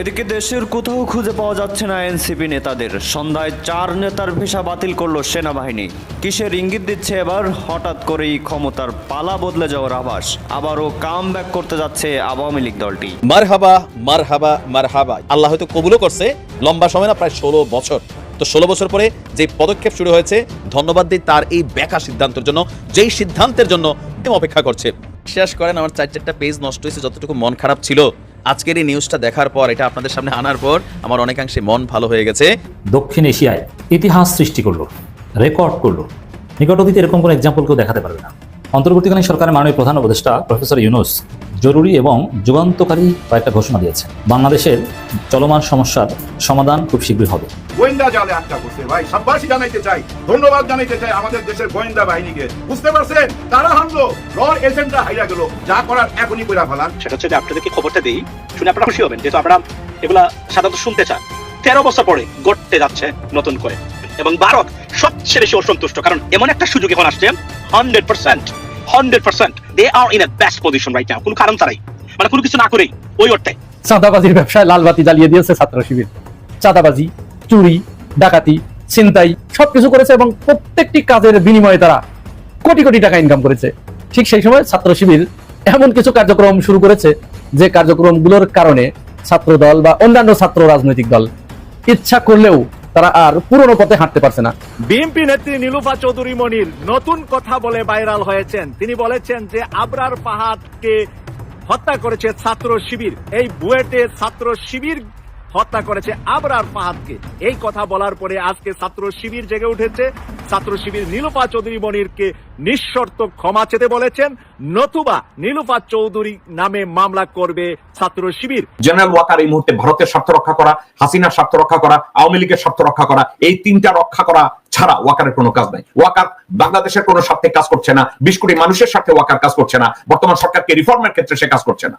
এদিকে দেশের কোথাও খুঁজে পাওয়া যাচ্ছে না এনসিপি নেতাদের। সন্ধ্যায় চার নেতার ভিসা বাতিল করল সেনাবাহিনী। কিসের ইঙ্গিত দিচ্ছে এবার? হঠাৎ করেই ক্ষমতার পালা বদলে যাওয়ার আভাস। আবারও কাম ব্যাক করতে যাচ্ছে আওয়ামী লীগ দলটি। মারহাবা মারহাবা মারহাবা। আল্লাহ হয়তো কবুলও করছে। লম্বা সময় না প্রায় ষোলো বছর। তো ষোলো বছর পরে যে পদক্ষেপ শুরু হয়েছে ধন্যবাদ দিই তার এই বেকা সিদ্ধান্তের জন্য যেই সিদ্ধান্তের জন্য কেউ অপেক্ষা করছে। বিশ্বাস করেন আমার চার চারটা পেজ নষ্ট হয়েছে যতটুকু মন খারাপ ছিল। আজকের এই নিউজটা দেখার পর, এটা আপনাদের সামনে আনার পর, আমার অনেকাংশে মন ভালো হয়ে গেছে। দক্ষিণ এশিয়ায় ইতিহাস সৃষ্টি করল রেকর্ড করল। নিকট অতীতে এরকম কোনো এক্সাম্পল কেউ দেখাতে পারবে না। অন্তর্বর্তীকালীন সরকারের মাননীয় প্রধান উপদেষ্টা প্রফেসর ইউনুস জরুরি এবং যুগান্তকারী কয়েকটা ঘোষণা দিয়েছেন। বাংলাদেশের চলমান সমস্যার সমাধান খুব শীঘ্রই হবে। গোয়েন্দা জালে আটকা করছে ভাই। সাব্বাসী জানাইতে চাই ধন্যবাদ জানাইতে চাই আমাদের দেশের গোয়েন্দা বাহিনীকে। বুঝতে পারছেন? তারা রর এজেন্টরা হাইরা গেল যা করার এখনই কইরা ফেলান। সেটা হচ্ছে যে আপনাদেরকে খবরটা দিই শুনে আপনারা খুশি হবেন যেহেতু আপনারা এগুলা সাধারণত শুনতে চান তেরো বছর পরে গড়তে যাচ্ছে নতুন করে। এবং ভারত সবচেয়ে বেশি অসন্তুষ্ট কারণ এমন একটা সুযোগ এখন আসছে hundred percent hundred percent they are in a best position right now কোনো কারণ ছাড়াই। মানে কোনো কিছু না করেই, ওই অর্থে। চাঁদাবাজির ব্যবসায় লালবাতি জ্বালিয়ে দিয়েছে ছাত্র শিবির। চাঁদাবাজি, চুরি, ডাকাতি, ছিনতাই, সবকিছু করেছে এবং প্রত্যেকটি কাজের বিনিময়ে তারা কোটি কোটি টাকা ইনকাম করেছে। ঠিক সেই সময় ছাত্র শিবির এমন কিছু কার্যক্রম শুরু করেছে, যে কার্যক্রমগুলোর কারণে ছাত্র দল বা অন্যান্য ছাত্র রাজনৈতিক দল ইচ্ছা করলেও তারা আর পুরনো পথে হাঁটতে পারছে না। বিএনপি নেত্রী নীলুফা চৌধুরী মনির নতুন কথা বলে ভাইরাল হয়েছেন। তিনি বলেছেন যে আবরার পাহাড়কে হত্যা করেছে ছাত্র শিবির। এই বুয়েটে ছাত্র শিবির হত্যা করেছে আবরার ফাহাদকে। এই কথা বলার পরে আজকে ছাত্র শিবির জেগে উঠেছে। ছাত্র শিবির নীলুফা চৌধুরী মনিরকে নিঃশর্ত ক্ষমা চেতে বলেছেন। নতুবা নীলুফা চৌধুরী নামে মামলা করবে ছাত্র শিবির। জেনারেল ওয়াকার এই মুহূর্তে ভারতের স্বার্থ রক্ষা করা, হাসিনার স্বার্থ রক্ষা করা, আওয়ামী লীগের স্বার্থ রক্ষা করা, এই তিনটা রক্ষা করা ছাড়া ওয়াকারের কোনো কাজ নাই। ওয়াকার বাংলাদেশের কোনো স্বার্থে কাজ করছে না। বিশ কোটি মানুষের স্বার্থে ওয়াকার কাজ করছে না। বর্তমান সরকারকে রিফর্মের ক্ষেত্রে সে কাজ করছে না।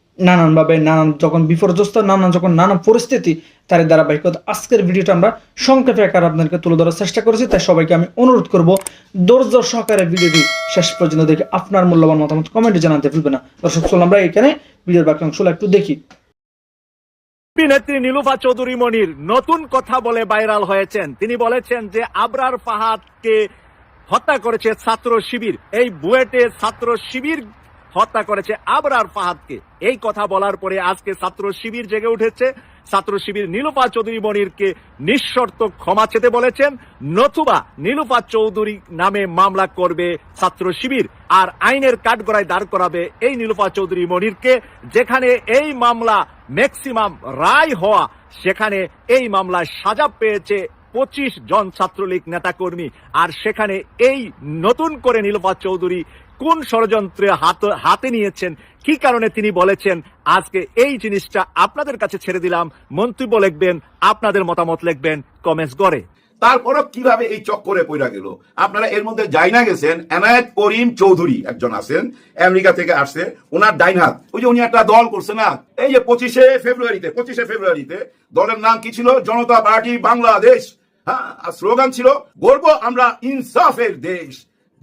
নানানভাবে নানান যখন বিপর্যস্ত, নানান যখন নানান পরিস্থিতি তার ধারাবাহিকতা। আজকের ভিডিওটা আমরা সংক্ষেপে আকার আপনাদেরকে তুলে ধরার চেষ্টা করেছি, তাই সবাইকে আমি অনুরোধ করব, ধৈর্য সহকারে ভিডিওটি শেষ পর্যন্ত দেখে আপনার মূল্যবান মতামত কমেন্টে জানাতে ভুলবে না। দর্শক, চলুন আমরা এখানে ভিডিওর বাকি অংশগুলো একটু দেখি। নেত্রী নীলুফা চৌধুরী মনির নতুন কথা বলে ভাইরাল হয়েছেন। তিনি বলেছেন যে আবরার ফাহাদকে হত্যা করেছে ছাত্র শিবির। এই বুয়েটে ছাত্র শিবির হত্যা করেছে আবরার ফাহাদকে। এই কথা বলার পরে আজকে ছাত্র শিবির জেগে উঠেছে। ছাত্র শিবির নীলুফা চৌধুরী মনিরকে নিঃশর্ত ক্ষমা চেতে বলেছেন। নতুবা নীলুফা চৌধুরী নামে মামলা করবে ছাত্র শিবির আর আইনের কাঠগড়ায় দাঁড় করাবে এই নীলুফা চৌধুরী মনিরকে। যেখানে এই মামলা ম্যাক্সিমাম রায় হওয়া, সেখানে এই মামলায় সাজা পেয়েছে পঁচিশ জন ছাত্রলীগ নেতাকর্মী। আর সেখানে এই নতুন করে নীলফা চৌধুরী কোন ষড়যন্ত্রে হাত, হাতে নিয়েছেন, কি কারণে তিনি বলেছেন, আজকে এই জিনিসটা আপনাদের কাছে ছেড়ে দিলাম, মন্তব্য লিখবেন, আপনাদের মতামত লিখবেন কমেন্টস করে তারপরও কীভাবে এই চক্করে পইরা গেল? আপনারা এর মধ্যে যাই না গেছেন, এনায়েত করিম চৌধুরী একজন আছেন, আমেরিকা থেকে আসছে ওনার ডাইন হাত। ওই যে উনি একটা দল করছে না? এই যে পঁচিশে ফেব্রুয়ারিতে পঁচিশে ফেব্রুয়ারিতে দলের নাম কি ছিল? জনতা পার্টি বাংলাদেশ। হ্যাঁ স্লোগান ছিল গর্ব আমরা ইনসাফের দেশ।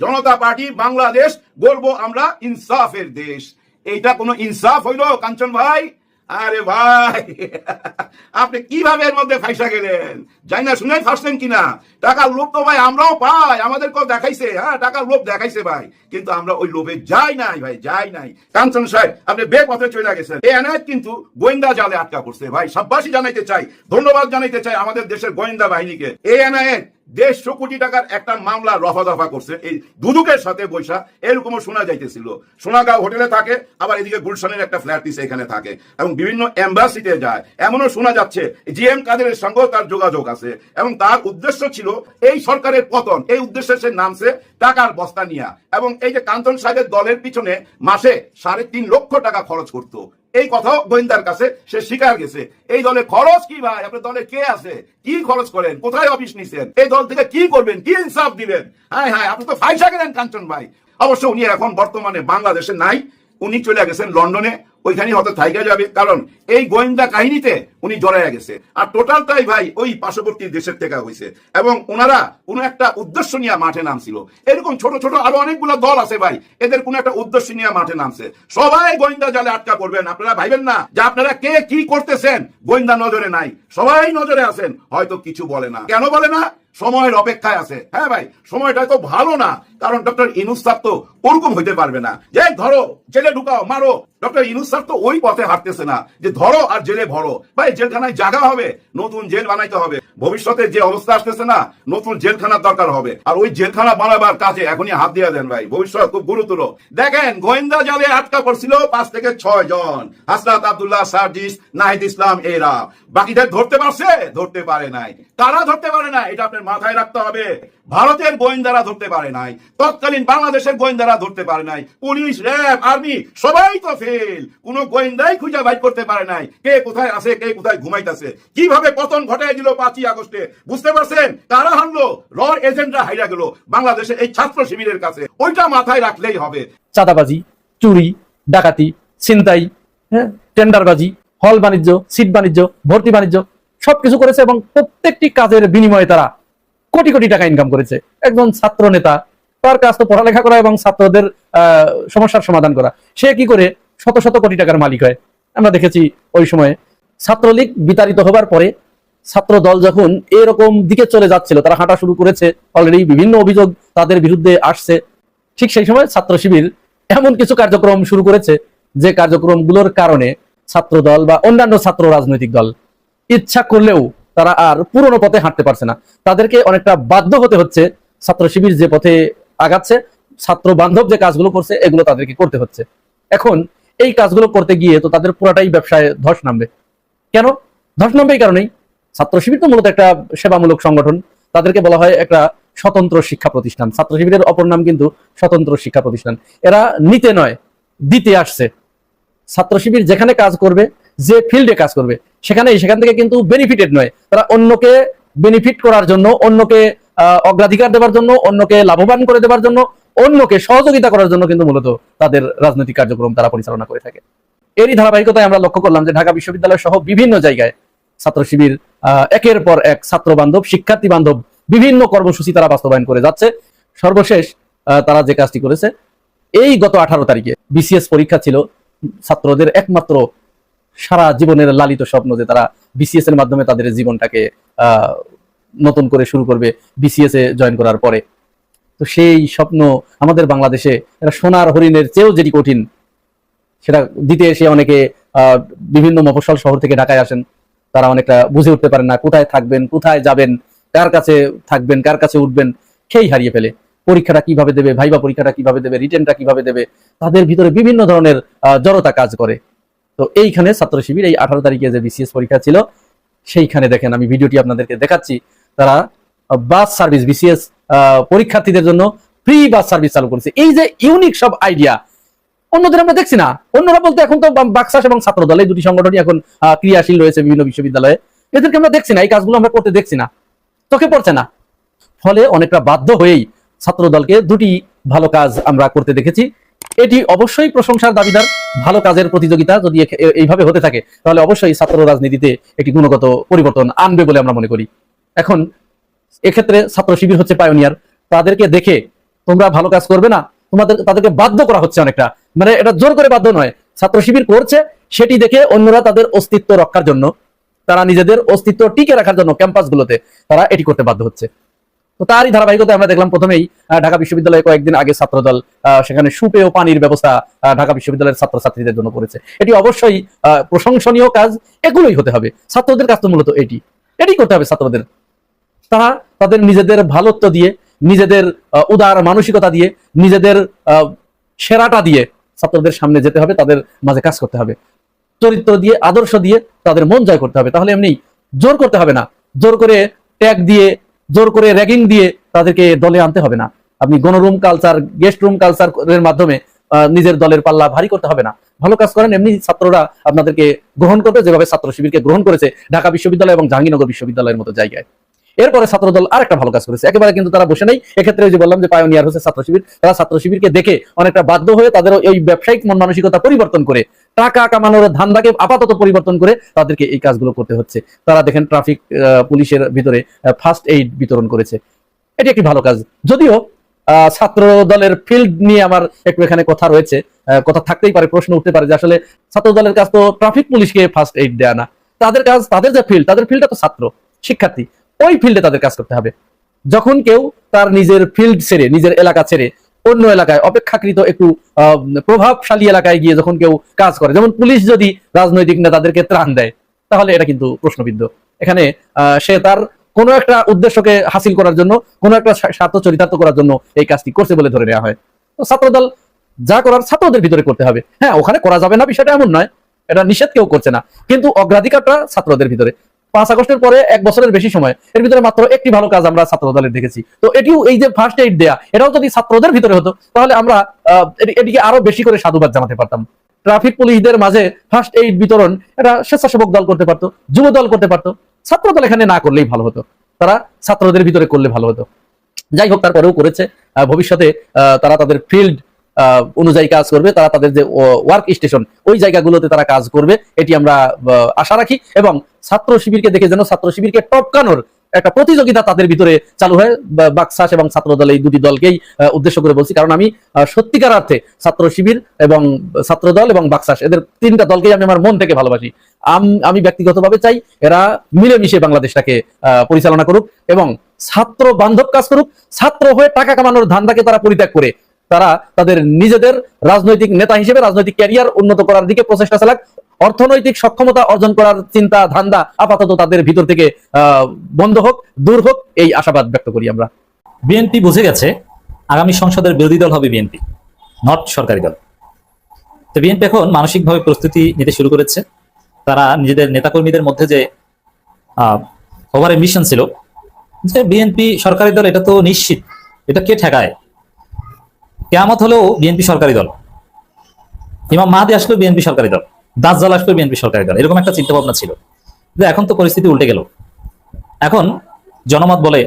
জনতা পার্টি বাংলাদেশ গর্ব আমরা ইনসাফের দেশ। এইটা কোনো ইনসাফ হইল, কাঞ্চন ভাই? আরে ভাই, আপনি কীভাবে এর মধ্যে ফাইসা গেলেন? যাই না শুনে ফাঁসলেন কিনা? টাকার লোভ তো ভাই, আমরাও পাই আমাদেরকেও দেখাইছে। হ্যাঁ টাকার লোভ দেখাইছে ভাই, কিন্তু আমরা ওই লোভে যাই নাই ভাই, যাই নাই। কাঞ্চন সাহেব, আপনি বে পথে চলে গেছেন। এই এনায়ত কিন্তু গোয়েন্দা জালে আটকা পড়ছে ভাই, সাব্বাসী জানাইতে চাই, ধন্যবাদ জানাইতে চাই আমাদের দেশের গোয়েন্দা বাহিনীকে। এই এনায়ত দেড়শো কোটি টাকার একটা মামলা রফা দফা করছে। এই দুদুকের সাথে বৈশা এরকমও শোনা যাইতেছিল। সোনাগাঁও হোটেলে থাকে, আবার এদিকে গুলশানের একটা ফ্ল্যাট দিছে এখানে থাকে এবং বিভিন্ন এম্বাসিতে যায়। এমনও শোনা যাচ্ছে জি এম কাদেরের সঙ্গেও তার যোগাযোগ আছে এবং তার উদ্দেশ্য ছিল এই সরকারের পতন। এই উদ্দেশ্যে সে নামছে টাকার বস্তা নিয়া। এবং এই যে কাঞ্চন সাহেবের দলের পিছনে মাসে সাড়ে তিন লক্ষ টাকা খরচ করতো। এই কথাও গোয়েন্দার কাছে সে স্বীকার গেছে। এই দলে খরচ কি ভাই? আপনার দলে কে আছে? কি খরচ করেন? কোথায় অফিস নিছেন? এই দল থেকে কি করবেন? কি ইনসাফ দিবেন? হ্যাঁ হ্যাঁ আপনি তো ফাইসা গেলেন কাঞ্চন ভাই অবশ্য উনি এখন বর্তমানে বাংলাদেশে নাই। উনি চলে গেছেন লন্ডনে। ওইখানে হয়তো থাইকা যাবে। কারণ এই গোয়েন্দা কাহিনীতে উনি জড়াইয়া গেছে। আর টোটালটাই ভাই, ওই পার্শ্ববর্তী দেশের থেকে হয়েছে এবং ওনারা কোনো একটা উদ্দেশ্য নিয়ে মাঠে নামছিল। এরকম ছোট ছোট আরও অনেকগুলো দল আছে ভাই, এদের কোনো একটা উদ্দেশ্য নিয়ে মাঠে নামছে। সবাই গোয়েন্দা জালে আটকা পড়বেন, আপনারা ভাইবেন না যে আপনারা কে কি করতেছেন। গোয়েন্দা নজরে নাই। সবাই নজরে আছেন, হয়তো কিছু বলে না। কেন বলে না? সময়ের অপেক্ষায় আছে। হ্যাঁ ভাই, সময়টা তো ভালো না। কারণ ডক্টর ইনুস স্যার তো ওরকম হইতে পারবে না। যে ধরো, জেলে ঢুকাও, মারো। ডক্টর ইনুস তো ওই পথে হাঁটতেছে না যে ধরো আর জেলে ভরো ভাই জেলখানায় জায়গা হবে, নতুন জেল বানাইতে হবে। ভবিষ্যতে যে অবস্থা আসতেছে না, নতুন জেলখানার দরকার হবে। আর ওই জেলখানা বানাবার কাজে এখনই হাত দিয়ে দেন ভাই, ভবিষ্যৎ খুব গুরুতর। দেখেন, গোয়েন্দা জালে আটকা পড়ছিল পাঁচ থেকে ছয় জন হাসরাত আব্দুল্লাহ, সার্জিস, নাহিদ ইসলাম, এরা। বাকিদের ধরতে পারছে? ধরতে পারে নাই। তারা ধরতে পারে না এটা আপনার মাথায় রাখতে হবে। ভারতের গোয়েন্দারা ধরতে পারে নাই, তৎকালীন বাংলাদেশের গোয়েন্দারা ধরতে পারে নাই, পুলিশ, র্যাব, আর্মি, সবাই তো ফেল। কোন গোয়েন্দাই খুঁজে বাইর করতে পারে নাই। কে কোথায় আছে, কে কোথায় ঘুমাইতেছে? কীভাবে পতন ঘটাই দিল পাঁচই আগস্টে? বুঝতে পারছেন? কারা হারলো র এজেন্টরা হাইরা গেল বাংলাদেশের এই ছাত্র শিবিরের কাছে। ওইটা মাথায় রাখলেই হবে। চাঁদাবাজি, চুরি, ডাকাতি, ছিনতাই হ্যাঁ? টেন্ডারবাজি, হল বাণিজ্য, সিট বাণিজ্য, ভর্তি বাণিজ্য, সবকিছু করেছে এবং প্রত্যেকটি কাজের বিনিময়ে তারা কোটি কোটি টাকা ইনকাম করেছে। একজন ছাত্র নেতা, তার কাজ তো পড়ালেখা করা এবং ছাত্রদের সমস্যার সমাধান করা। সে কি করে? শত শত কোটি টাকার মালিক হয়। আমরা দেখেছি ওই সময়ে ছাত্রলীগ বিতাড়িত হবার পরে ছাত্র দল যখন এরকম দিকে চলে যাচ্ছিল, তারা হাঁটা শুরু করেছে। অলরেডি বিভিন্ন অভিযোগ তাদের বিরুদ্ধে আসছে। ঠিক সেই সময় ছাত্র শিবির এমন কিছু কার্যক্রম শুরু করেছে, যে কার্যক্রমগুলোর কারণে ছাত্র দল বা অন্যান্য ছাত্র রাজনৈতিক দল ইচ্ছা করলেও তারা আর পুরনো পথে হাঁটতে পারছে না। তাদেরকে অনেকটা বাধ্য হতে হচ্ছে ছাত্র শিবির যে পথে আগাচ্ছে, ছাত্র বান্ধব যে কাজগুলো করছে, এগুলো তাদেরকে করতে হচ্ছে। এখন এই কাজগুলো করতে গিয়ে তো তাদের পুরাটাই ব্যবসায় ধস নামবে। কেন? ধস নামবে এই কারণেই। ছাত্র শিবির তো মূলত একটা সেবামূলক সংগঠন। তাদেরকে বলা হয় একটা স্বতন্ত্র শিক্ষা প্রতিষ্ঠান। ছাত্র শিবিরের অপর নাম কিন্তু স্বতন্ত্র শিক্ষা প্রতিষ্ঠান। এরা নিতে নয়, দিতে আসছে। ছাত্র শিবির যেখানে কাজ করবে, যে ফিল্ডে কাজ করবে সেখানে সেখান থেকে কিন্তু বেনিফিটেড নয়। তারা অন্যকে বেনিফিট করার জন্য, অন্যকে অগ্রাধিকার দেওয়ার জন্য, অন্যকে লাভবান করে দেওয়ার জন্য, অন্যকে সহযোগিতা করার জন্য কিন্তু মূলত তাদের রাজনৈতিক কার্যক্রম তারা পরিচালনা করে থাকে। এরই ধারাবাহিকতায় আমরা লক্ষ্য করলাম যে ঢাকা বিশ্ববিদ্যালয় সহ বিভিন্ন জায়গায় ছাত্র শিবির একের পর এক ছাত্র বান্ধব, শিক্ষার্থী বান্ধব বিভিন্ন কর্মসূচি তারা বাস্তবায়ন করে যাচ্ছে। সর্বশেষ তারা যে কাজটি করেছে, এই গত আঠারো তারিখে বিসিএস পরীক্ষা ছিল। ছাত্রদের একমাত্র সারা জীবনের লালিত স্বপ্ন যে তারা বিসিএস এর মাধ্যমে তাদের জীবনটাকে নতুন করে শুরু করবে বিসিএস এ জয়েন করার পরে। তো সেই স্বপ্ন আমাদের বাংলাদেশে এটা সোনার হরিণের চেয়েও যেটি কঠিন, সেটা দিতে এসে অনেকে বিভিন্ন মফস্বল শহর থেকে ঢাকায় আসেন। তারা অনেকটা বুঝে উঠতে পারেন না কোথায় থাকবেন, কোথায় যাবেন, কার কাছে থাকবেন, কার কাছে উঠবেন, খেই হারিয়ে ফেলে। পরীক্ষাটা কীভাবে দেবে ভাইবা পরীক্ষাটা কীভাবে দেবে, রিটেনটা কীভাবে দেবে, তাদের ভিতরে বিভিন্ন ধরনের জড়তা কাজ করে। তো এইখানে ছাত্র শিবির, এই আঠারো তারিখে যে বিসিএস পরীক্ষা ছিল, সেইখানে দেখেন আমি ভিডিওটি আপনাদেরকে দেখাচ্ছি। তারা বাস সার্ভিস বিসিএস পরীক্ষার্থীদের জন্য ফ্রি বাস সার্ভিস চালু করেছে। এই যে ইউনিক সব আইডিয়া অন্যদের আমরা দেখছি না। অন্যরা বলতে এখন তো বা- বাকশাস এবং ছাত্র দল এই দুটি সংগঠনই এখন ক্রিয়াশীল রয়েছে বিভিন্ন বিশ্ববিদ্যালয়ে। এদেরকে আমরা দেখছি না, এই কাজগুলো আমরা করতে দেখছি না। চোখে পড়ছে না। ফলে অনেকটা বাধ্য হয়েই ছাত্র দলকে দুটি ভালো কাজ আমরা করতে দেখেছি। এটি অবশ্যই প্রশংসার দাবিদার, ভালো কাজের প্রতিযোগিতা যদি এইভাবে হতে থাকে, তাহলে অবশ্যই ছাত্র রাজনীতিতে একটি গুণগত পরিবর্তন আনবে বলে আমরা মনে করি। এখন এক্ষেত্রে ছাত্র শিবির হচ্ছে পায়োনিয়ার তাদেরকে দেখে তোমরা ভালো কাজ করবে না, তোমাদের তাদেরকে বাধ্য করা হচ্ছে অনেকটা। মানে এটা জোর করে বাধ্য নয়। ছাত্র শিবির করছে, সেটি দেখে অন্যরা তাদের অস্তিত্ব রক্ষার জন্য, তারা নিজেদের অস্তিত্ব টিকে রাখার জন্য ক্যাম্পাসগুলোতে তারা এটি করতে বাধ্য হচ্ছে। তো তারই ধারাবাহিকতায় আমরা দেখলাম প্রথমেই ঢাকা বিশ্ববিদ্যালয়ে কয়েকদিন আগে ছাত্রদল সেখানে সুপেয় পানির ব্যবস্থা ঢাকা বিশ্ববিদ্যালয়ের ছাত্রছাত্রীদের জন্য করেছে। এটি অবশ্যই প্রশংসনীয় কাজ, এগুলোই হতে হবে। ছাত্রদের কাজ তো মূলত এটি। এটি করতে হবে ছাত্রদের। তারা তাদের নিজেদের ভালোত্ব দিয়ে, নিজেদের উদার মানসিকতা দিয়ে, নিজেদের সেরাটা দিয়ে ছাত্রদের সামনে যেতে হবে, তাদের মাঝে কাজ করতে হবে। চরিত্র দিয়ে, আদর্শ দিয়ে তাদের মন জয় করতে হবে। তাহলে এমনি জোর করতে হবে না। জোর করে ট্যাগ দিয়ে জোর করে র্যাগিং দিয়ে তাদেরকে দলে আনতে হবে না। আপনি গণরুম কালচার গেস্ট রুম কালচারের মাধ্যমে নিজের দলের পাল্লা ভারী করতে হবে না। ভালো কাজ করেন, এমনি ছাত্ররা আপনাদেরকে গ্রহণ করবে, যেভাবে ছাত্র শিবিরকে গ্রহণ করেছে ঢাকা বিশ্ববিদ্যালয় এবং জাহাঙ্গীরনগর বিশ্ববিদ্যালয়ের মতো জায়গায়। এরপরে ছাত্রদল আর একটা ভালো কাজ করেছে। একেবারে কিন্তু তারা বসে নেই। এক্ষেত্রে যে বললাম যে পায়োনিয়ার হচ্ছে ছাত্র শিবির, তারা ছাত্র শিবিরকে দেখে অনেকটা বাধ্য হয়ে তাদের ওই ব্যবসায়িক মন মানসিকতা পরিবর্তন করে, টাকা কামানোর ধান্দাকে আপাতত পরিবর্তন করে তাদেরকে এই কাজগুলো করতে হচ্ছে। তারা দেখেন ট্রাফিক পুলিশের ভিতরে ফার্স্ট এইড বিতরণ করেছে। এটি একটি ভালো কাজ। যদিও ছাত্র দলের ফিল্ড নিয়ে আমার একটু এখানে কথা রয়েছে কথা থাকতেই পারে, প্রশ্ন উঠতে পারে যে আসলে ছাত্র দলের কাজ তো ট্রাফিক পুলিশকে ফার্স্ট এইড দেয়া না। তাদের কাজ, তাদের যে ফিল্ড তাদের ফিল্ডটা তো ছাত্র, শিক্ষার্থী। ওই ফিল্ডে তাদের কাজ করতে হবে। যখন কেউ তার নিজের ফিল্ড ছেড়ে, নিজের এলাকা ছেড়ে অন্য এলাকায় অপেক্ষাকৃত একটু প্রভাবশালী এলাকায় গিয়ে যখন কেউ কাজ করে, যেমন পুলিশ যদি রাজনৈতিক নেতাদেরকে ত্রাণ দেয়, তাহলে এটা কিন্তু প্রশ্নবিদ্ধ। এখানে সে তার কোনো একটা উদ্দেশ্যকে হাসিল করার জন্য, কোনো একটা স্বার্থ চরিতার্থ করার জন্য এই কাজটি করছে বলে ধরে নেওয়া হয়। তো ছাত্রদল যা করার ছাত্রদের ভিতরে করতে হবে। হ্যাঁ ওখানে করা যাবে না, বিষয়টা এমন নয়। এটা নিষেধ কেউ করছে না। কিন্তু অগ্রাধিকারটা ছাত্রদের ভিতরে। পাঁচ আগস্টের পরে এক বছরের বেশি সময়। এর ভিতরে মাত্র একটি ভালো কাজ আমরা ছাত্র দলের দেখেছি। তো এটিও এই যে ফার্স্ট এইড দেয়া, এটাও যদি ছাত্রদের ভিতরে হতো, তাহলে আমরা এটিকে আরও বেশি করে সাধুবাদ জানাতে পারতাম। ট্রাফিক পুলিশদের মাঝে ফার্স্ট এইড বিতরণ এটা স্বেচ্ছাসেবক দল করতে পারতো, যুব দল করতে পারতো। ছাত্র দল এখানে না করলেই ভালো হতো। তারা ছাত্রদের ভিতরে করলে ভালো হতো। যাই হোক, তারপরেও করেছে। ভবিষ্যতে তারা তাদের ফিল্ড অনুযায়ী কাজ করবে, তারা তাদের যে ওয়ার্ক স্টেশন ওই জায়গাগুলোতে তারা কাজ করবে। এটি আমরা আশা রাখি। এবং ছাত্র শিবিরকে দেখে যেন ছাত্র শিবিরকে টপকানোর একটা প্রতিযোগিতা তাদের ভিতরে চালু হয়। বাকশাস এবং ছাত্র দল এই দুটি দলকেই উদ্দেশ্য করে বলছি। কারণ আমি সত্যিকার অর্থে ছাত্র শিবির এবং ছাত্র দল এবং বাকশাস এদের তিনটা দলকেই আমি আমার মন থেকে ভালোবাসি। আম- ব্যক্তিগতভাবে চাই এরা মিলেমিশে বাংলাদেশটাকে পরিচালনা করুক এবং ছাত্র বান্ধব কাজ করুক। ছাত্র হয়ে টাকা কামানোর ধান্দাকে তারা পরিত্যাগ করে তারা তাদের নিজেদের রাজনৈতিক নেতা হিসেবে রাজনৈতিক ক্যারিয়ার উন্নত করার দিকে প্রচেষ্টা চালাক। অর্থনৈতিক সক্ষমতা অর্জন করার চিন্তা ধান্দা আপাতত তাদের ভিতর থেকে বন্ধ হোক, দূর হোক, এই আশাবাদ ব্যক্ত করি আমরা। বিএনপি বুঝে গেছে আগামী সংসদের বিরোধী দল হবে বিএনপি নট সরকারি দল। তো বিএনপি এখন মানসিকভাবে প্রস্তুতি নিতে শুরু করেছে। তারা নিজেদের নেতাকর্মীদের মধ্যে যে ওভার মিশন ছিল, যে বিএনপি সরকারি দল এটা তো নিশ্চিত, এটা কে ঠেকায়? কেয়ামত হলেও বিএনপি সরকারি দল। ইমাম মাহাদি আসলেও বিএনপি সরকারি দল। দাজ্জাল আসলেও বিএনপি সরকারি দল। এরকম একটা চিন্তা ভাবনা ছিল। কিন্তু এখন তো পরিস্থিতি উল্টে গেল। এখন জনমত বলে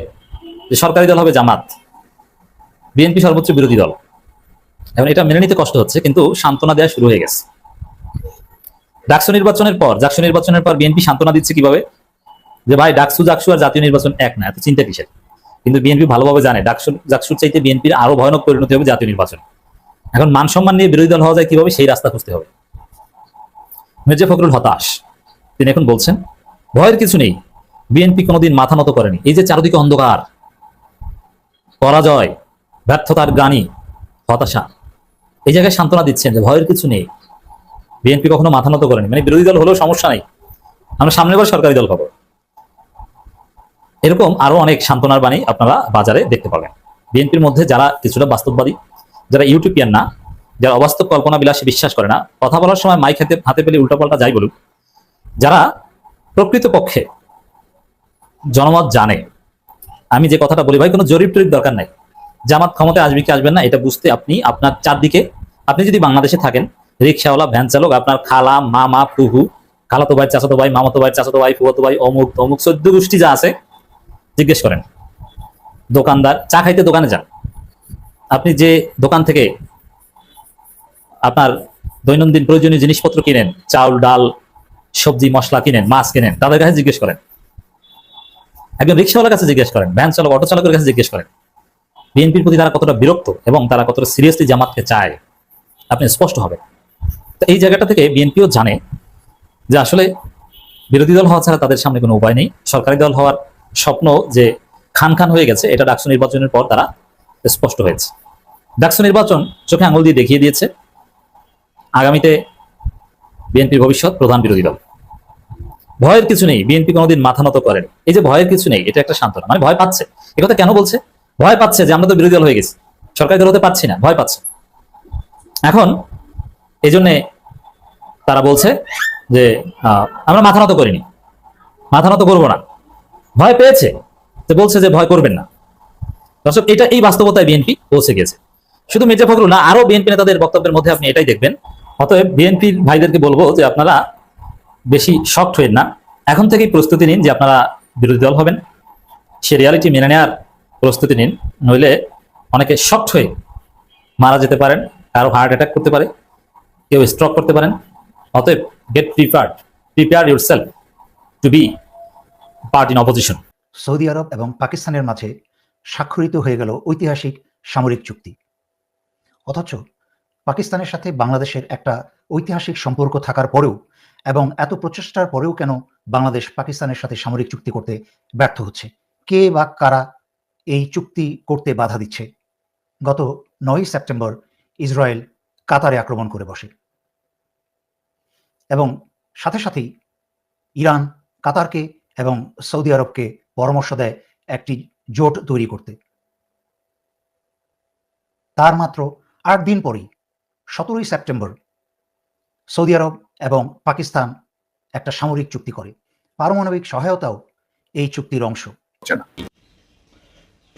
যে সরকারি দল হবে জামাত। বিএনপি সর্বোচ্চ বিরোধী দল। এখন এটা মেনে নিতে কষ্ট হচ্ছে, কিন্তু সান্ত্বনা দেওয়া শুরু হয়ে গেছে। ডাকসু নির্বাচনের পর, ডাকসু নির্বাচনের পর বিএনপি সান্ত্বনা দিচ্ছে কীভাবে? যে ভাই, ডাকসু, জাকসু আর জাতীয় নির্বাচন এক না, এত চিন্তা কিসের? কিন্তু বিএনপি ভালোভাবে জানে। ডাকসু জাকসুর চাইতে বিএনপির আরও ভয়ানক পরিণতি হবে জাতীয় নির্বাচন। এখন মান সম্মান নিয়ে বিরোধী দল হওয়া যায় কীভাবে, সেই রাস্তা খুঁজতে হবে। মির্জা ফখরুল হতাশ। তিনি এখন বলছেন, ভয়ের কিছু নেই। বিএনপি কোনোদিন মাথা নত করেনি। এই যে চারদিকে অন্ধকার, পরাজয়, ব্যর্থতার গানি হতাশা, এই জায়গায় সান্ত্বনা দিচ্ছেন যে ভয়ের কিছু নেই। বিএনপি কখনো মাথা নত করেনি। মানে বিরোধী দল হলেও সমস্যা নেই। আমরা সামনে বার সরকারি দল পাবো। এরকম আরও অনেক সান্ত্বনার বাণী আপনারা বাজারে দেখতে পাবেন। বিএনপির মধ্যে যারা কিছুটা বাস্তববাদী, যারা ইউটিউবিয়ান না, যারা অবাস্তব কল্পনা বিলাসে বিশ্বাস করে না, কথা বলার সময় মাইক হাতে হাতে পেলে উল্টাপাল্টা যাই বলুক, যারা প্রকৃতপক্ষে জনমত জানে, আমি যে কথাটা বলি, ভাই, কোনো জরিপ টরিপ দরকার নাই। জামাত ক্ষমতায় আসবে কি আসবেন না, এটা বুঝতে আপনি আপনার চারদিকে, আপনি যদি বাংলাদেশে থাকেন, রিক্সাওয়ালা ভ্যান চালক আপনার খালা, মামা ফুহু খালাতো ভাই, চাচাতো ভাই, মামাতো ভাই, চাচাতো ভাই ফুয়াতো ভাই, অমুক, তমুক, চোদ্দ গোষ্ঠী যা আছে জিজ্ঞেস করেন, দোকানদার, চা খাইতে দোকানে যান। আপনি যে দোকান থেকে আপনার দৈনন্দিন প্রয়োজনীয় জিনিসপত্র কিনেন, চাউল, ডাল, সবজি, মশলা কিনেন, মাছ কিনেন, তাদের কাছে জিজ্ঞেস করেন। একজন রিক্সাওয়ালার কাছে জিজ্ঞেস করেন, ভ্যান চালক, অটো চালকের কাছে জিজ্ঞেস করেন, বিএনপির প্রতি তারা কতটা বিরক্ত এবং তারা কতটা সিরিয়াসলি জামাতকে চায়? আপনি স্পষ্ট হবে তো এই জায়গাটা থেকে বিএনপিও জানে যে আসলে বিরোধী দল হওয়া ছাড়া তাদের সামনে কোনো উপায় নেই। সরকারি দল হওয়ার স্বপ্ন যে খান খান হয়ে গেছে, এটা ডাকসু নির্বাচনের পর তারা স্পষ্ট হয়েছে। ডাকসু নির্বাচন চোখে আঙুল দিয়ে দেখিয়ে দিয়েছে, আগামীতে বিএনপির ভবিষ্যৎ প্রধান বিরোধী দল। ভয়ের কিছু নেই, বিএনপি কোনোদিন মাথা নত করেন। এই যে ভয়ের কিছু নেই, এটা একটা সান্ত্বনা। মানে ভয় পাচ্ছে। কথা কেন বলছে? ভয় পাচ্ছে যে আমরা তো বিরোধী দল হয়ে গেছি। সরকারি দল হতে পারছি না, ভয় পাচ্ছে। এখন এই জন্যে তারা বলছে যে আমরা মাথা নত করিনি। মাথা নত করব না। ভয় পেয়েছে? তো বলছে যে ভয় করবেন না। দর্শক, এটা এই বাস্তবতায় বিএনপি পৌঁছে গেছে। শুধু মির্জা ফখরুল না আরও বিএনপি নেতাদের বক্তব্যের মধ্যে আপনি এটাই দেখবেন। অতএব বিএনপির ভাইদেরকে বলব যে আপনারা বেশি শক্ট হইন না। এখন থেকেই প্রস্তুতি নিন যে আপনারা বিরোধী দল হবেন। সে রিয়ালিটি মেনে নেওয়ার প্রস্তুতি নিন। নইলে অনেকে শক্ট হয়ে মারা যেতে পারেন, কারও হার্ট অ্যাটাক করতে পারে, কেউ স্ট্রক করতে পারেন। অতএব get prepared prepare yourself to be part opposition. Saudi আরব এবং পাকিস্তানের মাঝে স্বাক্ষরিত হয়ে গেল ঐতিহাসিক সামরিক চুক্তি। অথচ পাকিস্তানের সাথে বাংলাদেশের একটা ঐতিহাসিক সম্পর্ক থাকার পরেও এবং এত প্রচেষ্টার পরেও কেন বাংলাদেশ পাকিস্তানের সাথে সামরিক চুক্তি করতে ব্যর্থ হচ্ছে? কে বা কারা এই চুক্তি করতে বাধা দিচ্ছে? গত নয়ই সেপ্টেম্বর ইসরায়েল কাতারে আক্রমণ করে বসে। এবং সাথে সাথেই ইরান কাতারকে এবং সৌদি আরবকে পরামর্শ দেয় একটি জোট তৈরি করতে। তার মাত্র আট দিন পরই, সতেরোই সেপ্টেম্বর, সৌদি আরব এবং পাকিস্তান একটা সামরিক চুক্তি করে। পারমাণবিক সহায়তাও এই চুক্তির অংশ।